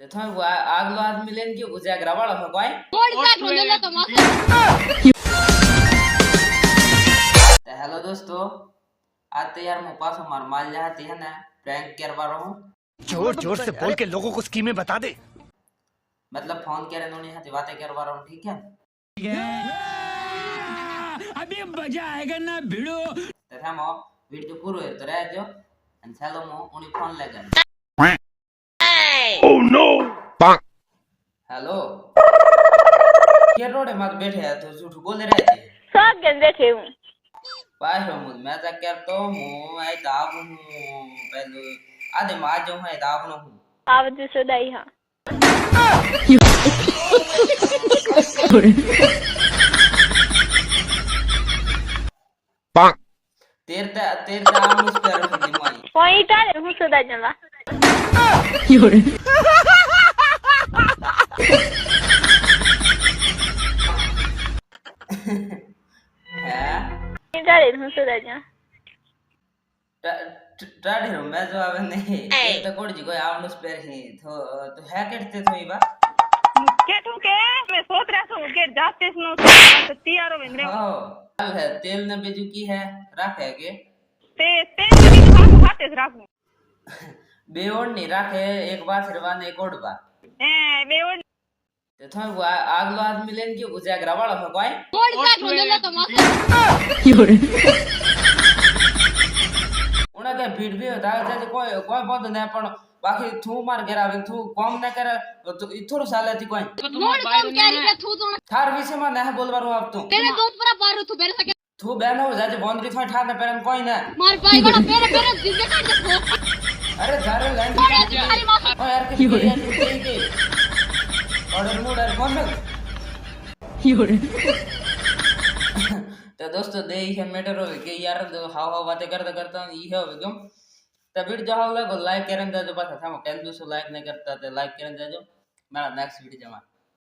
તે તમે આ- આગલો આદમી લઈને ગયો ઉજાગરા વાળો છો કોઈ તો હેલો દોસ્તો आज तो यार मैं पास हमार माल जाती है ना प्रैंक करवा रहा हूँ जोर जोर से बोल के लोगों को स्कीमें बता दे मतलब फोन करे उन्होंने हाथी बातें करवा रहा हूँ ठीक है अभी मजा आएगा ना भिड़ो तथा मो वीडियो पूरो है तो रह जो અને ચાલો મો ઉની ફોન લગન हेलो। के रोडे मात बैठे है तो झूठ बोल रहे थे। सब दिन बैठे हूँ पास हो मुझ मैं तो कर तो हूँ आई दाब हूँ पहले आधे मार जो है दाब न हूँ। आप जो सदाई हाँ। तेर ते तेर ते आम उस पर रख दी माई वहीं टाले हूँ सदा जला ટાઈડ હું સદા જા ટાઈડ હું મેં જો આવે નહીં એ તો કોડજી કોઈ આવનું સ્પેર હી તો તો હે કેટતે તો ઈવા કેટું કે મે સોચ રહા છું કે જાસ્ટિસ નો તો તૈયાર હોવે ને હા હાલ હે તેલ ને બીજું કી હે રાખે કે તે તેલ ની ખાતું ખાતે જ રાખું બે ઓડ ની રાખે એક વાસરવા ને એક ઓડવા હે બે ઓડ ते वो आगलो आदमी लेन के उजागरा वाला हो कोई? उना के भीड़ भी होता है? जैसे कोई कोई बहुत नहीं पण बाकी थू मार घेरा आवे थू कम न करे तो इथोर साले थी कोई। थार विषय में नहीं बोलवा रू अब तू। थू बहन हो जाजे बंद की थोय ठार न पेरन कोई ना। अरे जारे लाइन ओ यार के यार के ऑर्डर मोड है कौन ना तो दोस्तों दे ही मैटर हो कि यार जो हाव हाव बातें करता करता ये हो गम तो वीडियो हाव लगो लाइक करन जाजो पाछा था कैन दूसरो लाइक नहीं करता तो लाइक करन जाजो मेरा नेक्स्ट वीडियो जमा